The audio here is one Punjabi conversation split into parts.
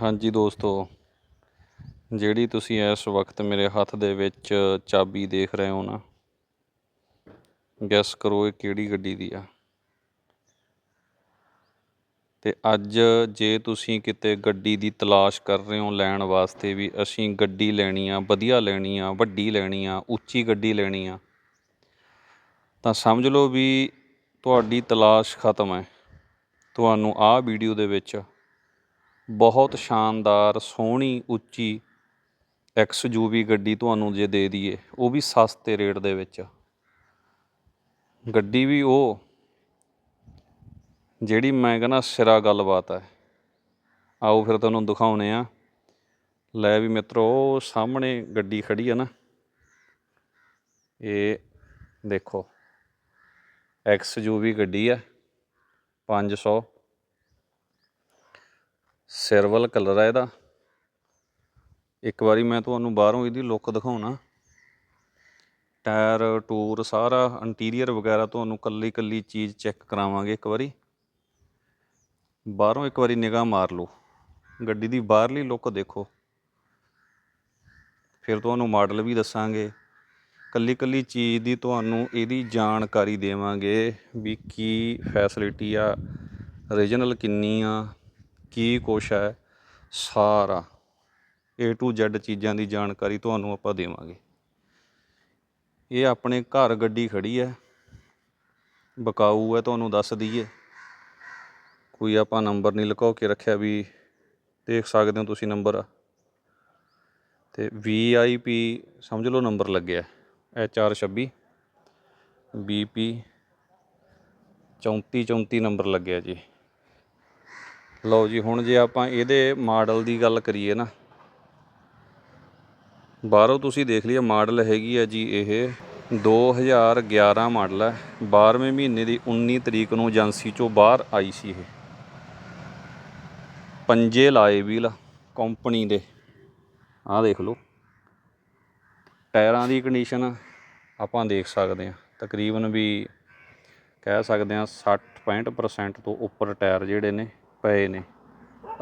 ਹਾਂਜੀ ਦੋਸਤੋ, ਜਿਹੜੀ ਤੁਸੀਂ ਇਸ ਵਕਤ ਮੇਰੇ ਹੱਥ ਦੇ ਵਿੱਚ ਚਾਬੀ ਦੇਖ ਰਹੇ ਹੋ ਨਾ ਗੈਸ ਕਰੋ ਇਹ ਕਿਹੜੀ ਗੱਡੀ ਦੀ ਆ। ਤੇ ਅੱਜ ਜੇ ਤੁਸੀਂ ਕਿਤੇ ਗੱਡੀ ਦੀ ਤਲਾਸ਼ ਕਰ ਰਹੇ ਹੋ ਲੈਣ ਵਾਸਤੇ ਵੀ, ਅਸੀਂ ਗੱਡੀ ਲੈਣੀ ਆ, ਵਧੀਆ ਲੈਣੀ ਆ, ਵੱਡੀ ਲੈਣੀ ਆ, ਉੱਚੀ ਗੱਡੀ ਲੈਣੀ ਆ, ਤਾਂ ਸਮਝ ਲਓ ਵੀ ਤੁਹਾਡੀ ਤਲਾਸ਼ ਖਤਮ ਹੈ। ਤੁਹਾਨੂੰ ਆਹ ਵੀਡੀਓ ਦੇ ਵਿੱਚ ਬਹੁਤ ਸ਼ਾਨਦਾਰ, ਸੋਹਣੀ, ਉੱਚੀ ਐਕਸ ਵੀ ਗੱਡੀ ਤੁਹਾਨੂੰ ਜੇ ਦੇ ਦਈਏ, ਉਹ ਵੀ ਸਸਤੇ ਰੇਟ ਦੇ ਵਿੱਚ। ਗੱਡੀ ਵੀ ਉਹ, ਜਿਹੜੀ ਮੈਂ ਕਹਿੰਦਾ ਸਿਰਾ ਗੱਲਬਾਤ ਹੈ। ਆਓ ਫਿਰ ਤੁਹਾਨੂੰ ਦਿਖਾਉਨੇ ਆ। ਲੈ ਵੀ ਮਿੱਤਰੋ ਉਹ ਸਾਹਮਣੇ ਗੱਡੀ ਖੜੀ ਆ ਨਾ। ਇਹ ਦੇਖੋ ਐਕਸ ਵੀ ਗੱਡੀ ਆ 500 ਸਿਰਵਲ ਕਲਰ ਆ ਇਹਦਾ। ਇੱਕ ਵਾਰੀ ਮੈਂ ਤੁਹਾਨੂੰ ਬਾਹਰੋਂ ਇਹਦੀ ਲੁੱਕ ਦਿਖਾਉਣਾ। ਟਾਇਰ ਟੂਰ ਸਾਰਾ ਇੰਟੀਰੀਅਰ ਵਗੈਰਾ ਤੁਹਾਨੂੰ ਕੱਲੀ ਕੱਲੀ ਚੀਜ਼ ਚੈੱਕ ਕਰਾਵਾਂਗੇ ਇੱਕ ਵਾਰੀ। ਬਾਹਰੋਂ ਇੱਕ ਵਾਰੀ ਨਿਗਾਹ ਮਾਰ ਲਓ। ਗੱਡੀ ਦੀ ਬਾਹਰਲੀ ਲੁੱਕ ਦੇਖੋ। ਫਿਰ ਤੁਹਾਨੂੰ ਮਾਡਲ ਵੀ ਦੱਸਾਂਗੇ। ਕੱਲੀ ਕੱਲੀ ਚੀਜ਼ ਦੀ ਤੁਹਾਨੂੰ ਇਹਦੀ ਜਾਣਕਾਰੀ ਦੇਵਾਂਗੇ ਵੀ ਕੀ ਫੈਸਿਲਿਟੀ ਆ ਰੀਜਨਲ ਕਿੰਨੀ ਆ ਕੀ ਕੁਛ ਹੈ? ਸਾਰਾ A to Z ਚੀਜ਼ਾਂ ਦੀ ਜਾਣਕਾਰੀ ਤੁਹਾਨੂੰ ਆਪਾਂ ਦੇਵਾਂਗੇ। ਇਹ ਆਪਣੇ ਘਰ ਗੱਡੀ ਖੜੀ ਹੈ। ਬਕਾਊ ਹੈ, ਤੁਹਾਨੂੰ ਦੱਸ ਦਈਏ। ਕੋਈ ਆਪਾਂ ਨੰਬਰ ਨਹੀਂ ਲੁਕਾ ਕੇ ਰੱਖਿਆ ਵੀ ਦੇਖ ਸਕਦੇ ਹੋ ਤੁਸੀਂ ਨੰਬਰ। ਤੇ VIP ਸਮਝ ਲਓ ਨੰਬਰ ਲੱਗਿਆ। HR26 BP 34 34 ਨੰਬਰ ਲੱਗਿਆ ਜੀ। ਲਓ ਜੀ, ਹੁਣ ਜੇ ਆਪਾਂ ਇਹਦੇ ਮਾਡਲ ਦੀ ਗੱਲ ਕਰੀਏ ਨਾ, ਬਾਹਰੋਂ ਤੁਸੀਂ ਦੇਖ ਲਿਆ ਮਾਡਲ ਹੈਗੀ ਆ ਜੀ ਇਹ 2011 ਮਾਡਲ ਹੈ 12ਵੇਂ ਮਹੀਨੇ ਦੀ 19 ਤਰੀਕ ਨੂੰ ਏਜੰਸੀ ਚੋਂ ਬਾਹਰ ਆਈ ਸੀ ਇਹ। ਪੰਜੇ ਲਾਏ ਵੀਲ ਕੰਪਨੀ ਦੇ। ਆਹ ਦੇਖ ਲਓ, ਟਾਇਰਾਂ ਦੀ ਕੰਡੀਸ਼ਨ ਆਪਾਂ ਦੇਖ ਸਕਦੇ ਹਾਂ, ਤਕਰੀਬਨ ਵੀ ਕਹਿ ਸਕਦੇ ਹਾਂ 60 65% ਤੋਂ ਉੱਪਰ ਟਾਇਰ ਜਿਹੜੇ ਨੇ ਪਏ ਨੇ,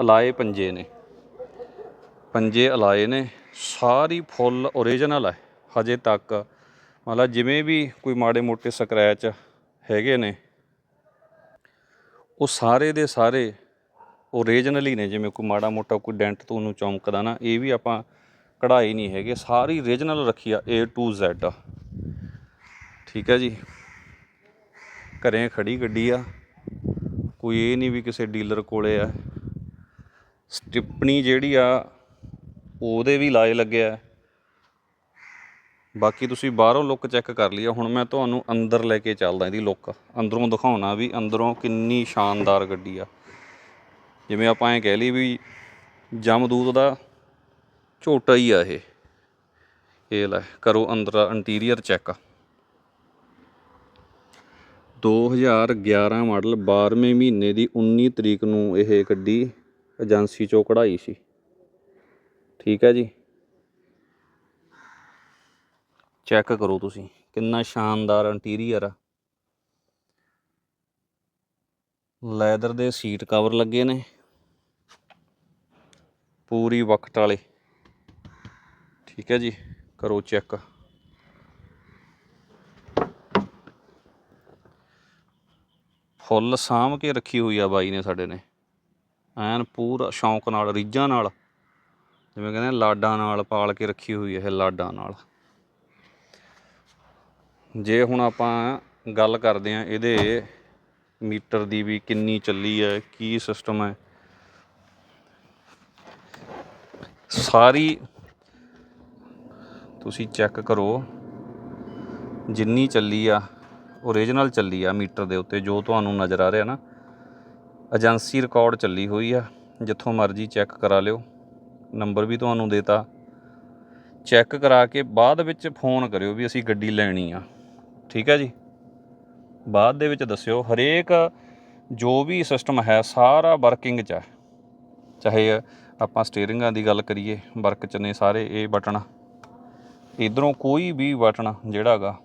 ਅਲਾਏ ਪੰਜੇ ਨੇ। ਪੰਜੇ ਅਲਾਏ ਨੇ, ਸਾਰੀ ਫੁੱਲ ਓਰੀਜਨਲ ਹੈ ਹਜੇ ਤੱਕ। ਮਤਲਬ ਜਿਵੇਂ ਵੀ ਕੋਈ ਮਾੜੇ ਮੋਟੇ ਸਕ੍ਰੈਚ ਹੈਗੇ ਨੇ, ਉਹ ਸਾਰੇ ਦੇ ਸਾਰੇ ਓਰੀਜਨਲ ਹੀ ਨੇ। ਜਿਵੇਂ ਕੋਈ ਮਾੜਾ ਮੋਟਾ ਕੋਈ ਡੈਂਟ ਤੁਹਾਨੂੰ ਚੌਂਕਦਾ ਨਾ, ਇਹ ਵੀ ਆਪਾਂ ਕਢਾਈ ਨਹੀਂ ਹੈਗੇ, ਸਾਰੀ ਓਰੀਜਨਲ ਰੱਖੀ ਆ, A to Z ਠੀਕ ਹੈ ਜੀ। ਘਰੇ ਖੜੀ ਗੱਡੀ ਆ। ਕੋਈ ਇਹ ਨਹੀਂ ਵੀ ਕਿਸੇ ਡੀਲਰ ਕੋਲੇ ਆ। ਸਟਿਪਣੀ ਜਿਹੜੀ ਆ, ਉਹਦੇ ਵੀ ਲਾਏ ਲੱਗਿਆ ਬਾਕੀ ਤੁਸੀਂ ਬਾਹਰੋਂ ਲੁੱਕ ਚੈੱਕ ਕਰ ਲਿਆ ਹੁਣ ਮੈਂ ਤੁਹਾਨੂੰ ਅੰਦਰ ਲੈ ਕੇ ਚੱਲਦਾ ਇਹਦੀ ਲੁੱਕ ਅੰਦਰੋਂ ਦਿਖਾਉਣਾ ਵੀ ਅੰਦਰੋਂ ਕਿੰਨੀ ਸ਼ਾਨਦਾਰ ਗੱਡੀ ਆ। ਜਿਵੇਂ ਆਪਾਂ ਐ ਕਹਿ ਲਈ ਵੀ ਜਮਦੂਤ ਦਾ ਝੋਟਾ ਹੀ ਆ ਇਹ। ਇਹ ਲੈ, ਕਰੋ ਅੰਦਰ ਇੰਟੀਰੀਅਰ ਚੈੱਕ 2011 ਮਾਡਲ 12ਵੇਂ ਮਹੀਨੇ ਦੀ 19 ਤਰੀਕ ਨੂੰ ਇਹ ਗੱਡੀ ਏਜੰਸੀ ਚੋਂ ਕਢਾਈ ਸੀ। ਠੀਕ ਹੈ ਜੀ? ਚੈੱਕ ਕਰੋ ਤੁਸੀਂ, ਕਿੰਨਾ ਸ਼ਾਨਦਾਰ ਇੰਟੀਰੀਅਰ ਆ। ਲੈਦਰ ਦੇ ਸੀਟ ਕਵਰ ਲੱਗੇ ਨੇ। ਪੂਰੀ ਵਕਤ ਵਾਲੇ। ਠੀਕ ਹੈ ਜੀ, ਕਰੋ ਚੈੱਕ। ਫੁੱਲ ਸਾਂਭ ਕੇ ਰੱਖੀ ਹੋਈ ਆ ਬਾਈ ਨੇ ਸਾਡੇ ਨੇ। ਐਨ ਪੂਰਾ ਸ਼ੌਂਕ ਨਾਲ, ਰੀਝਾਂ ਨਾਲ, ਜਿਵੇਂ ਕਹਿੰਦੇ ਲਾਡਾਂ ਨਾਲ ਪਾਲ ਕੇ ਰੱਖੀ ਹੋਈ ਹੈ ਇਹ ਲਾਡਾਂ ਨਾਲ। ਜੇ ਹੁਣ ਆਪਾਂ ਗੱਲ ਕਰਦੇ ਆ ਇਹਦੇ ਮੀਟਰ ਦੀ ਵੀ ਕਿੰਨੀ ਚੱਲੀ ਹੈ ਕੀ ਸਿਸਟਮ ਹੈ ਸਾਰੀ ਤੁਸੀਂ ਚੈੱਕ ਕਰੋ, ਜਿੰਨੀ ਚੱਲੀ ਆ ਓਰੀਜਨਲ ਚੱਲੀ ਆ ਮੀਟਰ ਦੇ ਉੱਤੇ, ਜੋ ਤੁਹਾਨੂੰ ਨਜ਼ਰ ਆ ਰਿਹਾ ਨਾ। ਏਜੰਸੀ ਰਿਕਾਰਡ ਚੱਲੀ ਹੋਈ ਆ, ਜਿੱਥੋਂ ਮਰਜ਼ੀ ਚੈੱਕ ਕਰਾ ਲਿਓ। ਨੰਬਰ ਵੀ ਤੁਹਾਨੂੰ ਦੇਤਾ। ਚੈੱਕ ਕਰਾ ਕੇ ਬਾਅਦ ਵਿੱਚ ਫੋਨ ਕਰਿਓ ਵੀ ਅਸੀਂ ਗੱਡੀ ਲੈਣੀ ਆ। ਠੀਕ ਹੈ ਜੀ? ਬਾਅਦ ਦੇ ਵਿੱਚ ਦੱਸਿਓ, ਹਰੇਕ ਜੋ ਵੀ ਸਿਸਟਮ ਹੈ, ਸਾਰਾ ਵਰਕਿੰਗ 'ਚ ਹੈ ਚਾਹੇ ਆਪਾਂ ਸਟੀਅਰਿੰਗਾਂ ਦੀ ਗੱਲ ਕਰੀਏ ਵਰਕ 'ਚ ਨੇ ਸਾਰੇ ਇਹ ਬਟਨ ਇਧਰੋਂ ਕੋਈ ਵੀ ਬਟਨ ਜਿਹੜਾ ਹੈਗਾ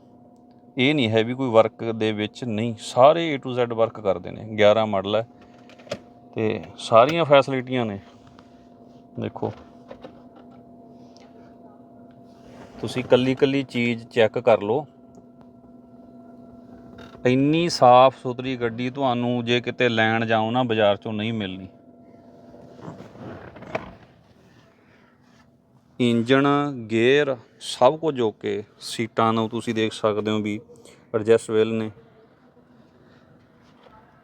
ਇਹ ਨਹੀਂ ਹੈ ਵੀ ਕੋਈ ਵਰਕ ਦੇ ਵਿੱਚ ਨਹੀਂ, ਸਾਰੇ A to Z ਵਰਕ ਕਰਦੇ ਨੇ 11 ਮਾਡਲ ਹੈ ਤੇ ਸਾਰੀਆਂ ਫੈਸਿਲਿਟੀਆਂ ਨੇ। ਦੇਖੋ। ਤੁਸੀਂ ਕੱਲੀ ਕੱਲੀ ਚੀਜ਼ ਚੈੱਕ ਕਰ ਲਓ। ਇੰਨੀ ਸਾਫ਼ ਸੁਥਰੀ ਗੱਡੀ ਤੁਹਾਨੂੰ ਜੇ ਕਿਤੇ ਲੈਣ ਜਾਓ ਨਾ, ਬਾਜ਼ਾਰ ਚੋਂ ਨਹੀਂ ਮਿਲਣੀ। ਇੰਜਣ, ਗੇਅਰ, ਸਭ ਕੁਝ ਓਕੇ ਸੀਟਾਂ ਨੂੰ ਤੁਸੀਂ ਦੇਖ ਸਕਦੇ ਹੋ ਵੀ ਐਡਜਸਟਵੇਲ ਨੇ।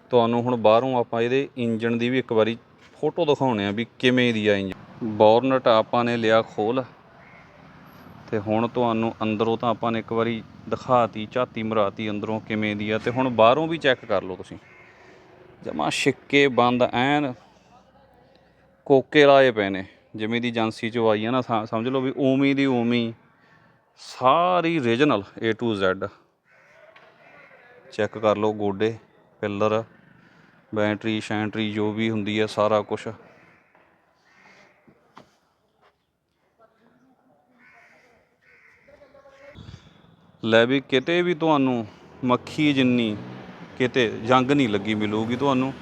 ਤੁਹਾਨੂੰ ਹੁਣ ਬਾਹਰੋਂ ਆਪਾਂ ਇਹਦੇ ਇੰਜਣ ਦੀ ਵੀ ਇੱਕ ਵਾਰੀ ਫੋਟੋ ਦਿਖਾਉਣੇ ਆ ਵੀ ਕਿਵੇਂ ਦੀ ਆ ਇੰਜਣ। ਬੋਰਨਟ ਆਪਾਂ ਨੇ ਲਿਆ ਖੋਲ। ਤੇ ਹੁਣ ਤੁਹਾਨੂੰ ਅੰਦਰੋਂ ਤਾਂ ਆਪਾਂ ਨੇ ਇੱਕ ਵਾਰੀ ਦਿਖਾਤੀ, ਝਾਤੀ ਮਰਾਤੀ ਅੰਦਰੋਂ ਕਿਵੇਂ ਦੀ ਆ। ਤੇ ਹੁਣ ਬਾਹਰੋਂ ਵੀ ਚੈੱਕ ਕਰ ਲਓ ਤੁਸੀਂ। ਜਮਾ ਛਿੱਕੇ ਬੰਦ ਐਨ, ਕੋਕੇ ਲਾਏ ਪਏ ਨੇ। ਜਿਵੇਂ ਦੀ ਏਜੰਸੀ ਚੋਂ ਆਈ ਹੈ ਨਾ ਸਮ- ਸਮਝ ਲਓ ਵੀ ਉਵੇਂ ਦੀ ਉਵੇਂ ਸਾਰੀ regional A to Z check ਕਰ ਲਓ ਗੋਡੇ, ਪਿੱਲਰ, ਬੈਟਰੀ, ਸ਼ੈਂਟਰੀ, ਜੋ ਵੀ ਹੁੰਦੀ ਹੈ ਸਾਰਾ ਕੁਝ ਲੈ ਵੀ ਕਿਤੇ ਵੀ ਤੁਹਾਨੂੰ ਮੱਖੀ ਜਿੰਨੀ ਕਿਤੇ ਜੰਗ ਨਹੀਂ ਲੱਗੀ ਮਿਲੂਗੀ ਤੁਹਾਨੂੰ।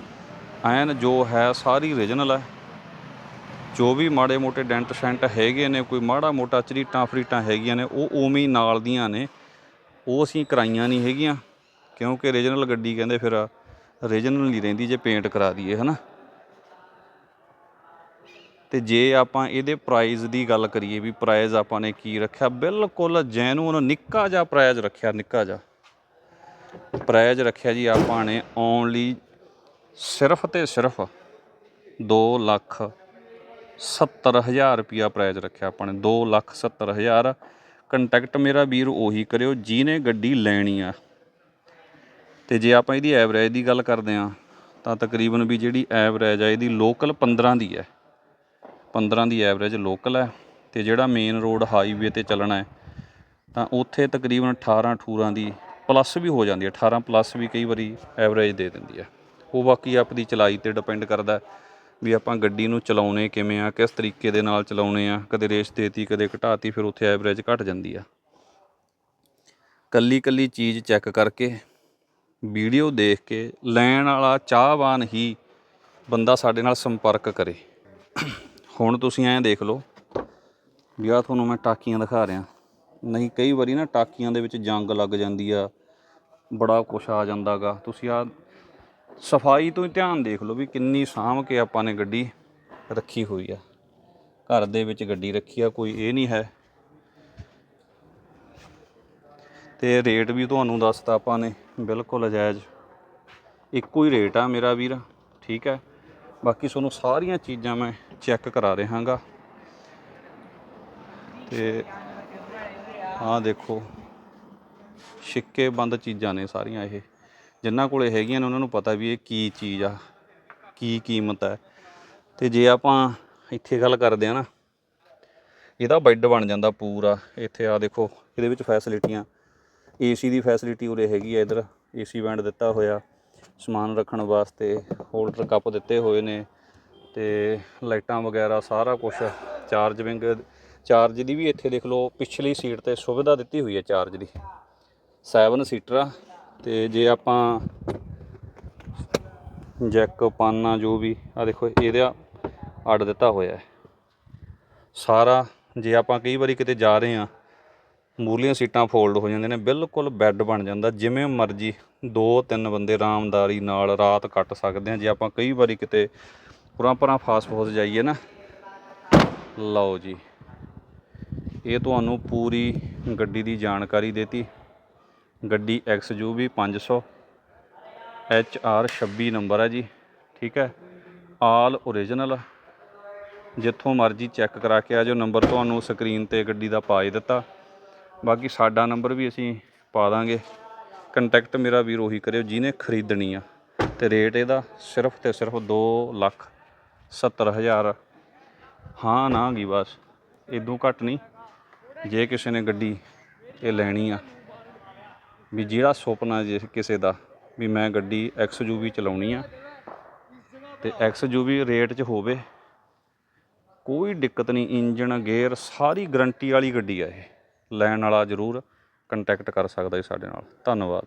ਐਨ ਜੋ ਹੈ ਸਾਰੀ ਰੀਜਨਲ ਹੈ ਜੋ ਵੀ ਮਾੜੇ ਮੋਟੇ ਡੈਂਟ ਸ਼ੈਂਟ ਹੈਗੇ ਨੇ, ਕੋਈ ਮਾੜਾ ਮੋਟਾ ਚਰੀਟਾਂ ਫਰੀਟਾਂ ਹੈਗੀਆਂ ਨੇ, ਉਹ ਉਵੇਂ ਹੀ ਨਾਲ ਦੀਆਂ ਨੇ। ਉਹ ਅਸੀਂ ਕਰਾਈਆਂ ਨਹੀਂ ਹੈਗੀਆਂ, ਕਿਉਂਕਿ ਰੀਜਨਲ ਗੱਡੀ ਕਹਿੰਦੇ ਫਿਰ ਰੀਜਨਲ ਨਹੀਂ ਰਹਿੰਦੀ ਜੇ ਪੇਂਟ ਕਰਾ ਦਈਏ, ਹਨਾ? ਤੇ ਜੇ ਆਪਾਂ ਇਹਦੇ ਪ੍ਰਾਈਜ਼ ਦੀ ਗੱਲ ਕਰੀਏ ਵੀ ਪ੍ਰਾਈਜ਼ ਆਪਾਂ ਨੇ ਕੀ ਰੱਖਿਆ, ਬਿਲਕੁਲ ਜੈਨੂਨ ਨਿੱਕਾ ਜਿਹਾ ਪ੍ਰਾਈਜ਼ ਰੱਖਿਆ, ਨਿੱਕਾ ਜਿਹਾ। ਪ੍ਰਾਈਜ਼ ਰੱਖਿਆ ਜੀ ਆਪਾਂ ਨੇ ਓਨਲੀ ਸਿਰਫ ਤੇ ਸਿਰਫ 2 ਲੱਖ ਸੱਤਰ ਹਜ਼ਾਰ ਰੁਪਿਆ ਪ੍ਰਾਈਸ ਰੱਖਿਆ ਆਪਾਂ ਨੇ 2 ਲੱਖ 70000 ਕੰਟੈਕਟ ਮੇਰਾ ਵੀਰ ਉਹੀ ਕਰਿਓ, ਜਿਹਨੇ ਗੱਡੀ ਲੈਣੀ ਆ। ਤੇ ਜੇ ਆਪਾਂ ਇਹਦੀ ਐਵਰੇਜ ਦੀ ਗੱਲ ਕਰਦੇ ਆ ਤਾਂ ਤਕਰੀਬਨ ਵੀ ਜਿਹੜੀ ਐਵਰੇਜ ਆ, ਇਹਦੀ ਲੋਕਲ 15 ਦੀ ਹੈ। 15 ਦੀ ਐਵਰੇਜ ਲੋਕਲ ਹੈ। ਤੇ ਜਿਹੜਾ ਮੇਨ ਰੋਡ ਹਾਈਵੇ ਤੇ ਚੱਲਣਾ ਹੈ, ਤਾਂ ਉੱਥੇ ਤਕਰੀਬਨ 18 18 ਦੀ ਪਲੱਸ ਵੀ ਹੋ ਜਾਂਦੀ ਹੈ। 18 ਪਲੱਸ ਵੀ ਕਈ ਵਾਰੀ ਐਵਰੇਜ ਦੇ ਦਿੰਦੀ ਹੈ। ਉਹ ਬਾਕੀ ਆਪਦੀ ਚਲਾਈ ਤੇ ਡਿਪੈਂਡ ਕਰਦਾ ਵੀ ਆਪਾਂ ਗੱਡੀ ਨੂੰ ਚਲਾਉਣੇ ਕਿਵੇਂ ਆ, ਕਿਸ ਤਰੀਕੇ ਦੇ ਨਾਲ ਚਲਾਉਣੇ ਆ, ਕਦੇ ਰੇਸ ਦੇਤੀ, ਕਦੇ ਘਟਾਤੀ, ਫਿਰ ਉੱਥੇ ਐਵਰੇਜ ਘਟ ਜਾਂਦੀ ਆ। ਕੱਲੀ ਕੱਲੀ ਚੀਜ਼ ਚੈੱਕ ਕਰਕੇ, ਵੀਡੀਓ ਦੇਖ ਕੇ, ਲੈਣ ਵਾਲਾ ਚਾਹਵਾਨ ਹੀ ਬੰਦਾ ਸਾਡੇ ਨਾਲ ਸੰਪਰਕ ਕਰੇ। ਹੁਣ ਤੁਸੀਂ ਐਂ ਦੇਖ ਲਓ, ਵੀ ਆਹ ਤੁਹਾਨੂੰ ਮੈਂ ਟਾਕੀਆਂ ਦਿਖਾ ਰਿਹਾ। ਨਹੀਂ, ਕਈ ਵਾਰੀ ਨਾ ਟਾਕੀਆਂ ਦੇ ਵਿੱਚ ਜੰਗ ਲੱਗ ਜਾਂਦੀ ਆ, ਬੜਾ ਕੁਛ ਆ ਜਾਂਦਾਗਾ। ਤੁਸੀਂ ਆ ਸਫ਼ਾਈ ਤੋਂ ਹੀ ਧਿਆਨ ਦੇਖ ਲਓ ਵੀ ਕਿੰਨੀ ਸਾਂਭ ਕੇ ਆਪਾਂ ਨੇ ਗੱਡੀ ਰੱਖੀ ਹੋਈ ਆ। ਘਰ ਦੇ ਵਿੱਚ ਗੱਡੀ ਰੱਖੀ ਆ, ਕੋਈ ਇਹ ਨਹੀਂ ਹੈ। ਤੇ ਰੇਟ ਵੀ ਤੁਹਾਨੂੰ ਦੱਸਤਾ ਆਪਾਂ ਨੇ, ਬਿਲਕੁਲ ਜਾਇਜ਼ ਇੱਕੋ ਹੀ ਰੇਟ ਆ ਮੇਰਾ ਵੀਰ, ਠੀਕ ਹੈ। ਬਾਕੀ ਤੁਹਾਨੂੰ ਸਾਰੀਆਂ ਚੀਜ਼ਾਂ ਮੈਂ ਚੈੱਕ ਕਰਾ ਰਿਹਾਗਾ। ਤੇ ਆਹ ਦੇਖੋ, ਛਿੱਕੇ ਬੰਦ ਚੀਜ਼ਾਂ ਨੇ ਸਾਰੀਆਂ ਇਹ। ਜਿਨ੍ਹਾਂ ਕੋਲੇ ਹੈਗੀਆਂ ਨੇ ਉਹਨਾਂ ਨੂੰ ਪਤਾ ਵੀ ਇਹ ਕੀ ਚੀਜ਼ ਆ, ਕੀ ਕੀਮਤ ਹੈ ਤੇ ਜੇ ਆਪਾਂ ਇੱਥੇ ਗੱਲ ਕਰਦੇ ਆ ਨਾ, ਇਹਦਾ ਬੈੱਡ ਬਣ ਜਾਂਦਾ ਪੂਰਾ। ਇੱਥੇ ਆ ਦੇਖੋ, ਇਹਦੇ ਵਿੱਚ ਫੈਸਿਲਿਟੀਆਂ ਏਸੀ ਦੀ ਫੈਸਿਲਿਟੀ ਉਰੇ ਹੈਗੀ ਆ ਇਧਰ ਏਸੀ ਵੈਂਟ ਦਿੱਤਾ ਹੋਇਆ, ਸਮਾਨ ਰੱਖਣ ਵਾਸਤੇ ਹੋਲਡਰ ਕੱਪ ਦਿੱਤੇ ਹੋਏ ਨੇ, ਤੇ ਲਾਈਟਾਂ ਵਗੈਰਾ ਸਾਰਾ ਕੁਝ ਚਾਰਜ ਵਿੰਗ ਚਾਰਜ ਦੀ ਵੀ ਇੱਥੇ ਦੇਖ ਲਓ, ਪਿਛਲੀ ਸੀਟ ਤੇ ਸੁਵਿਧਾ ਦਿੱਤੀ ਹੋਈ ਹੈ ਚਾਰਜ ਦੀ। 7 ਸੀਟਰ ਆ ਤੇ ਜੇ ਆਪਾਂ ਜੈਕ ਪਾਨਾ ਜੋ ਵੀ ਆ ਦੇਖੋ, ਇਹਦਾ ਅੱਡ ਦਿੱਤਾ ਹੋਇਆ ਸਾਰਾ, ਜੇ ਆਪਾਂ ਕਈ ਵਾਰੀ ਕਿਤੇ ਜਾ ਰਹੇ ਆ ਮੂਰਲੀਆਂ ਸੀਟਾਂ ਫੋਲਡ ਹੋ ਜਾਂਦੀਆਂ ਨੇ, ਬਿਲਕੁਲ ਬੈੱਡ ਬਣ ਜਾਂਦਾ, ਜਿਵੇਂ ਮਰਜ਼ੀ ਦੋ ਤਿੰਨ ਬੰਦੇ ਆਰਾਮਦਾਰੀ ਨਾਲ ਰਾਤ ਕੱਟ ਸਕਦੇ ਆ ਜੇ ਆਪਾਂ ਕਈ ਵਾਰੀ ਕਿਤੇ ਪੁਰਾਂ ਪਰਾਂ ਫਾਸਟ ਫੂਡ ਜਾਈਏ ਨਾ, ਲਓ ਜੀ, ਇਹ ਤੁਹਾਨੂੰ ਪੂਰੀ ਗੱਡੀ ਦੀ ਜਾਣਕਾਰੀ ਦੇਤੀ। ਗੱਡੀ XUV 500 HR 26 ਨੰਬਰ ਹੈ ਜੀ, ਠੀਕ ਹੈ। ਆਲ ਓਰੀਜਨਲ ਜਿੱਥੋਂ ਮਰਜ਼ੀ ਚੈੱਕ ਕਰਾ ਕੇ ਆ ਜਾਓ। ਨੰਬਰ ਤੁਹਾਨੂੰ ਸਕਰੀਨ ਤੇ ਗੱਡੀ ਦਾ ਪਾ ਹੀ ਦਿੱਤਾ। ਬਾਕੀ ਸਾਡਾ ਨੰਬਰ ਵੀ ਅਸੀਂ ਪਾ ਦਾਂਗੇ। ਕੰਟੈਕਟ ਮੇਰਾ ਵੀਰ ਉਹੀ ਕਰਿਓ, ਜਿਹਨੇ ਖਰੀਦਣੀ ਆ। ਤੇ ਰੇਟ ਇਹਦਾ ਸਿਰਫ ਤੇ ਸਿਰਫ 2 ਲੱਖ 70 ਹਜ਼ਾਰ। ਹਾਂ, ਨਾ ਗੀ ਬਸ। ਇਦੋਂ ਘੱਟ ਨਹੀਂ। ਜੇ ਕਿਸੇ ਨੇ ਗੱਡੀ ਇਹ ਲੈਣੀ ਆ। ਵੀ ਜਿਹੜਾ ਸੁਪਨਾ ਜੇ ਕਿਸੇ ਦਾ ਵੀ ਮੈਂ ਗੱਡੀ XUV ਚਲਾਉਣੀ ਆ ਤੇ XUV ਰੇਟ 'ਚ ਹੋਵੇ, ਕੋਈ ਦਿੱਕਤ ਨਹੀਂ ਇੰਜਨ ਗੇਅਰ, ਸਾਰੀ ਗਰੰਟੀ ਵਾਲੀ ਗੱਡੀ ਆ ਇਹ। ਲੈਣ ਵਾਲਾ ਜ਼ਰੂਰ ਕੰਟੈਕਟ ਕਰ ਸਕਦਾ ਜੀ ਸਾਡੇ ਨਾਲ। ਧੰਨਵਾਦ।